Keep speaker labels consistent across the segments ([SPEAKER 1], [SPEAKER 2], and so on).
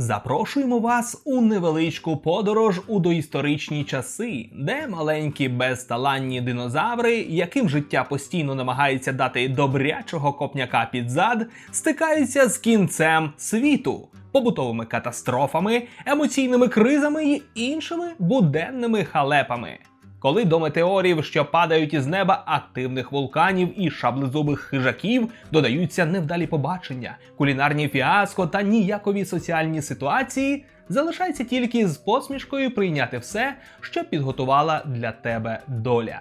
[SPEAKER 1] Запрошуємо вас у невеличку подорож у доісторичні часи, де маленькі безталанні динозаври, яким життя постійно намагається дати добрячого копняка під зад, стикаються з кінцем світу, побутовими катастрофами, емоційними кризами і іншими буденними халепами. Коли до метеорів, що падають із неба активних вулканів і шаблезубих хижаків, додаються невдалі побачення, кулінарні фіаско та ніякові соціальні ситуації, залишається тільки з посмішкою прийняти все, що підготувала для тебе доля.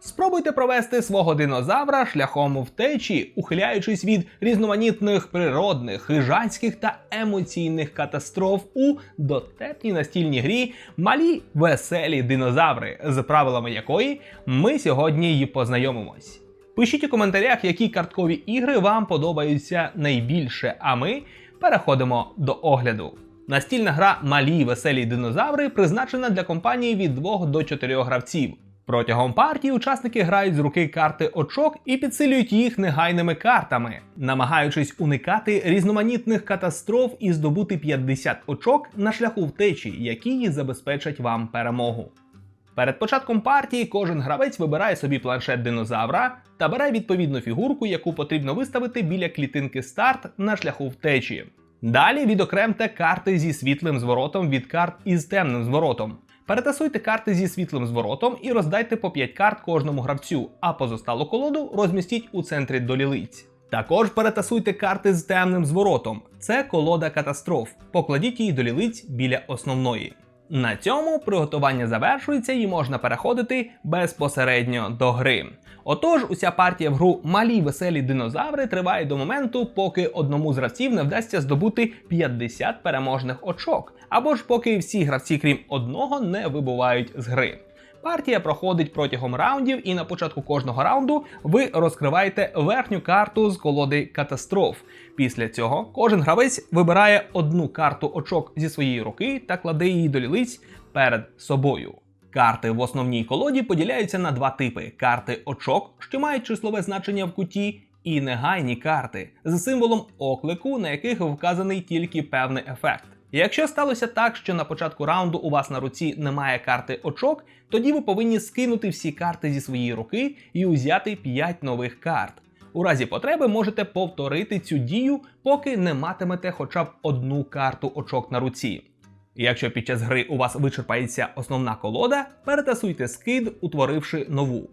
[SPEAKER 1] Спробуйте провести свого динозавра шляхом втечі, ухиляючись від різноманітних природних, хижацьких та емоційних катастроф у дотепній настільній грі малі веселі динозаври, з правилами якої ми сьогодні й познайомимось. Пишіть у коментарях, які карткові ігри вам подобаються найбільше, а ми переходимо до огляду. Настільна гра Малі веселі динозаври призначена для компанії від 2 до 4 гравців. Протягом партії учасники грають з руки карти очок і підсилюють їх негайними картами, намагаючись уникати різноманітних катастроф і здобути 50 очок на шляху втечі, які забезпечать вам перемогу. Перед початком партії кожен гравець вибирає собі планшет динозавра та бере відповідну фігурку, яку потрібно виставити біля клітинки старт на шляху втечі. Далі відокремте карти зі світлим зворотом від карт із темним зворотом. Перетасуйте карти зі світлим зворотом і роздайте по 5 карт кожному гравцю, а позосталу колоду розмістіть у центрі долілиць. Також перетасуйте карти з темним зворотом. Це колода катастроф. Покладіть її до лілиць біля основної. На цьому приготування завершується і можна переходити безпосередньо до гри. Отож, уся партія в гру малі веселі динозаври триває до моменту, поки одному з гравців не вдасться здобути 50 переможних очок, або ж поки всі гравці, крім одного, не вибувають з гри. Партія проходить протягом раундів, і на початку кожного раунду ви розкриваєте верхню карту з колоди катастроф. Після цього кожен гравець вибирає одну карту очок зі своєї руки та кладе її до лілиць перед собою. Карти в основній колоді поділяються на два типи: карти очок, що мають числове значення в куті, і негайні карти з символом оклику, на яких вказаний тільки певний ефект. Якщо сталося так, що на початку раунду у вас на руці немає карти очок, тоді ви повинні скинути всі карти зі своєї руки і узяти 5 нових карт. У разі потреби можете повторити цю дію, поки не матимете хоча б одну карту очок на руці. Якщо під час гри у вас вичерпається основна колода, перетасуйте скид, утворивши нову.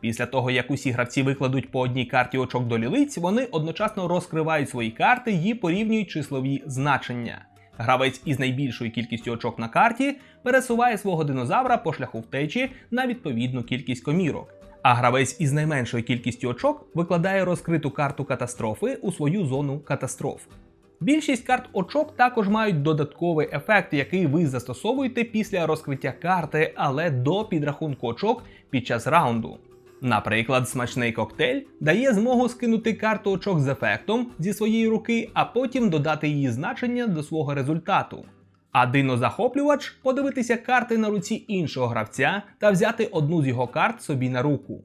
[SPEAKER 1] Після того, як усі гравці викладуть по одній карті очок до лілиць, вони одночасно розкривають свої карти і порівнюють числові значення. Гравець із найбільшою кількістю очок на карті пересуває свого динозавра по шляху втечі на відповідну кількість комірок. А гравець із найменшою кількістю очок викладає розкриту карту катастрофи у свою зону катастроф. Більшість карт очок також мають додатковий ефект, який ви застосовуєте після розкриття карти, але до підрахунку очок під час раунду. Наприклад, смачний коктейль дає змогу скинути карту очок з ефектом зі своєї руки, а потім додати її значення до свого результату. А динозахоплювач подивитися карти на руці іншого гравця та взяти одну з його карт собі на руку.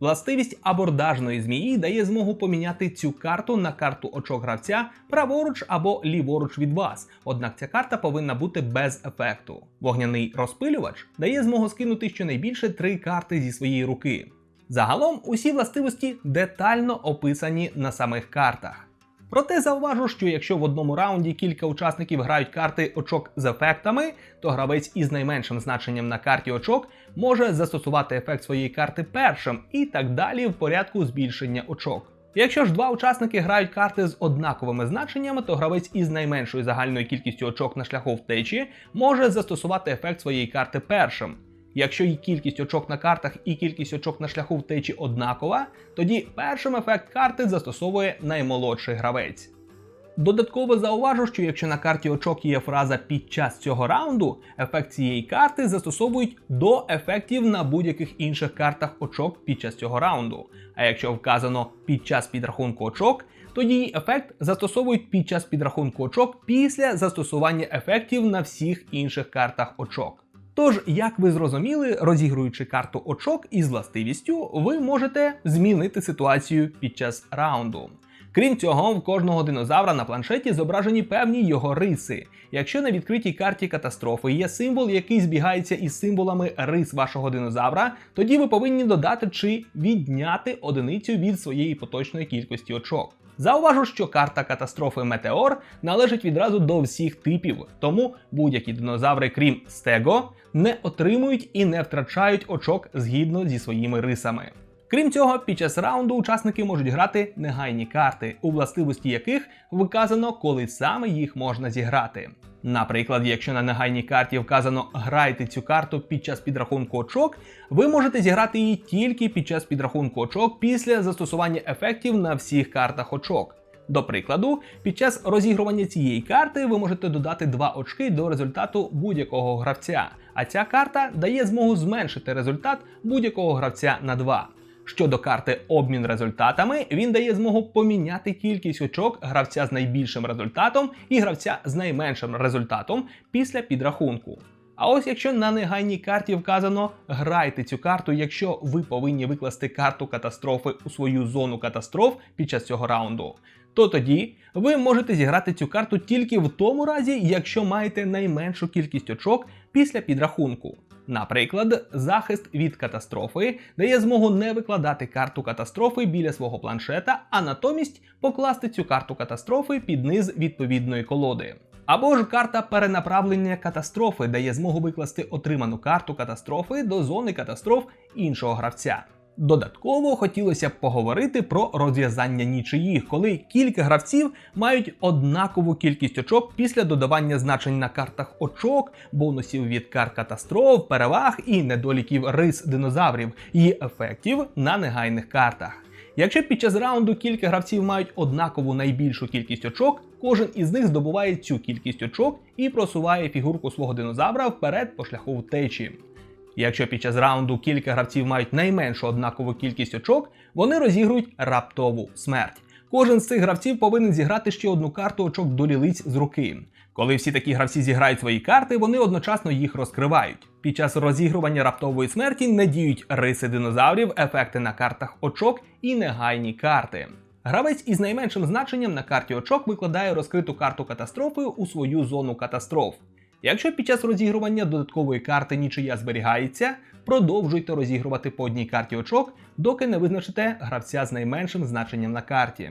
[SPEAKER 1] Властивість абордажної змії дає змогу поміняти цю карту на карту очок гравця праворуч або ліворуч від вас, однак ця карта повинна бути без ефекту. Вогняний розпилювач дає змогу скинути щонайбільше три карти зі своєї руки. Загалом усі властивості детально описані на самих картах. Проте зауважу, що якщо в одному раунді кілька учасників грають карти очок з ефектами, то гравець із найменшим значенням на карті очок може застосувати ефект своєї карти першим і так далі в порядку збільшення очок. Якщо ж два учасники грають карти з однаковими значеннями, то гравець із найменшою загальною кількістю очок на шляху втечі може застосувати ефект своєї карти першим. Якщо і кількість очок на картах і кількість очок на шляху втечі однакова, тоді першим ефект карти застосовує наймолодший гравець. Додатково зауважу, що якщо на карті очок є фраза під час цього раунду, ефект цієї карти застосовують до ефектів на будь-яких інших картах очок під час цього раунду. А якщо вказано під час підрахунку очок, тоді ефект застосовують під час підрахунку очок після застосування ефектів на всіх інших картах очок. Тож, як ви зрозуміли, розігруючи карту очок із властивістю, ви можете змінити ситуацію під час раунду. Крім цього, в кожного динозавра на планшеті зображені певні його риси. Якщо на відкритій карті катастрофи є символ, який збігається із символами рис вашого динозавра, тоді ви повинні додати чи відняти одиницю від своєї поточної кількості очок. Зауважу, що карта катастрофи Метеор належить відразу до всіх типів, тому будь-які динозаври, крім стего, не отримують і не втрачають очок згідно зі своїми рисами. Крім цього, під час раунду учасники можуть грати негайні карти, у властивості яких вказано, коли саме їх можна зіграти. Наприклад, якщо на негайній карті вказано грайте цю карту під час підрахунку очок, ви можете зіграти її тільки під час підрахунку очок після застосування ефектів на всіх картах очок. До прикладу, під час розігрування цієї карти ви можете додати 2 очки до результату будь-якого гравця, а ця карта дає змогу зменшити результат будь-якого гравця на 2. Щодо карти обмін результатами, він дає змогу поміняти кількість очок гравця з найбільшим результатом і гравця з найменшим результатом після підрахунку. А ось якщо на негайній карті вказано грайте цю карту, якщо ви повинні викласти карту катастрофи у свою зону катастроф під час цього раунду, то тоді ви можете зіграти цю карту тільки в тому разі, якщо маєте найменшу кількість очок після підрахунку. Наприклад, захист від катастрофи дає змогу не викладати карту катастрофи біля свого планшета, а натомість покласти цю карту катастрофи під низ відповідної колоди. Або ж карта перенаправлення катастрофи дає змогу викласти отриману карту катастрофи до зони катастроф іншого гравця. Додатково хотілося б поговорити про розв'язання нічиїх, коли кілька гравців мають однакову кількість очок після додавання значень на картах очок, бонусів від карт катастроф, переваг і недоліків рис динозаврів і ефектів на негайних картах. Якщо під час раунду кілька гравців мають однакову найбільшу кількість очок, кожен із них здобуває цю кількість очок і просуває фігурку свого динозавра вперед по шляху втечі. Якщо під час раунду кілька гравців мають найменшу однакову кількість очок, вони розігрують раптову смерть. Кожен з цих гравців повинен зіграти ще одну карту очок до лілиць з руки. Коли всі такі гравці зіграють свої карти, вони одночасно їх розкривають. Під час розігрування раптової смерті не діють риси динозаврів, ефекти на картах очок і негайні карти. Гравець із найменшим значенням на карті очок викладає розкриту карту катастрофи у свою зону катастроф. Якщо під час розігрування додаткової карти нічия зберігається, продовжуйте розігрувати по одній карті очок, доки не визначите гравця з найменшим значенням на карті.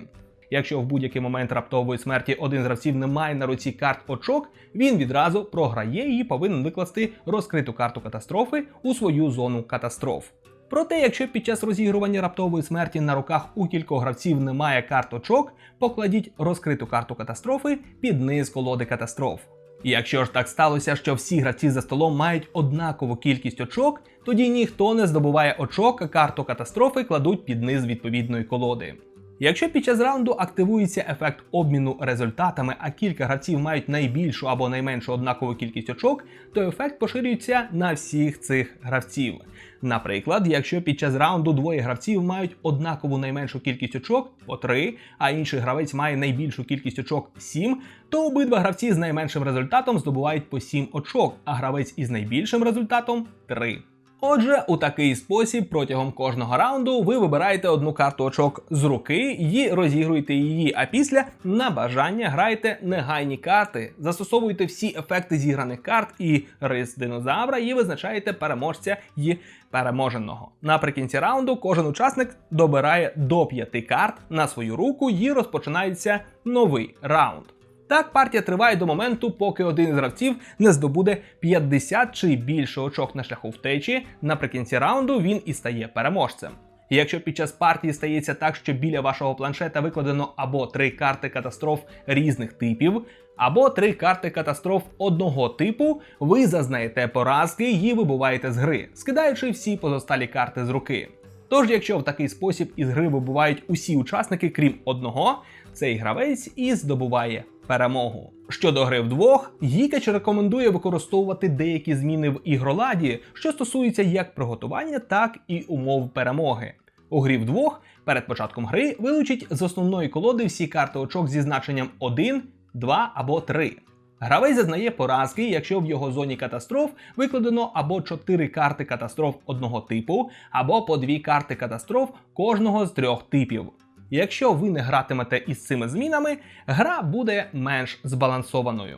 [SPEAKER 1] Якщо в будь-який момент раптової смерті один з гравців не має на руці карт очок, він відразу програє і повинен викласти розкриту карту катастрофи у свою зону катастроф. Проте, якщо під час розігрування раптової смерті на руках у кількох гравців немає карт очок, покладіть розкриту карту катастрофи під низ колоди катастроф. І якщо ж так сталося, що всі гравці за столом мають однакову кількість очок, тоді ніхто не здобуває очок, а карту катастрофи кладуть під низ відповідної колоди. Якщо під час раунду активується ефект обміну результатами, а кілька гравців мають найбільшу або найменшу однакову кількість очок, то ефект поширюється на всіх цих гравців. Наприклад, якщо під час раунду двоє гравців мають однакову найменшу кількість очок по 3, а інший гравець має найбільшу кількість очок 7, то обидва гравці з найменшим результатом здобувають по 7 очок, а гравець із найбільшим результатом 3. Отже, у такий спосіб протягом кожного раунду ви вибираєте одну карту очок з руки і розігруєте її, а після на бажання граєте негайні карти, застосовуєте всі ефекти зіграних карт і рис динозавра і визначаєте переможця і переможеного. Наприкінці раунду кожен учасник добирає до п'яти карт на свою руку і розпочинається новий раунд. Так партія триває до моменту, поки один із гравців не здобуде 50 чи більше очок на шляху втечі. Наприкінці раунду він і стає переможцем. Якщо під час партії стається так, що біля вашого планшета викладено або три карти катастроф різних типів, або три карти катастроф одного типу, ви зазнаєте поразки і вибуваєте з гри, скидаючи всі позосталі карти з руки. Тож, якщо в такий спосіб із гри вибувають усі учасники, крім одного, цей гравець і здобуває перемогу. Щодо гри вдвох, Гікач рекомендує використовувати деякі зміни в ігроладі, що стосуються як приготування, так і умов перемоги. У грі вдвох перед початком гри вилучіть з основної колоди всі карти очок зі значенням 1, 2 або 3. Гравець зазнає поразки, якщо в його зоні катастроф викладено або 4 карти катастроф одного типу, або по 2 карти катастроф кожного з трьох типів. Якщо ви не гратимете із цими змінами, гра буде менш збалансованою.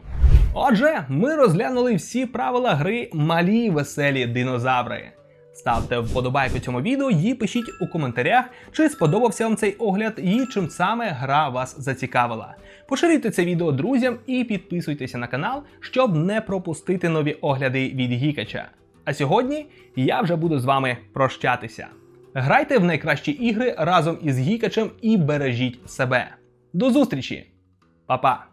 [SPEAKER 1] Отже, ми розглянули всі правила гри малі веселі динозаври. Ставте вподобайку цьому відео і пишіть у коментарях, чи сподобався вам цей огляд і чим саме гра вас зацікавила. Поширюйте це відео друзям і підписуйтеся на канал, щоб не пропустити нові огляди від Гікача. А сьогодні я вже буду з вами прощатися. Грайте в найкращі ігри разом із Гікачем і бережіть себе. До зустрічі! Па-па!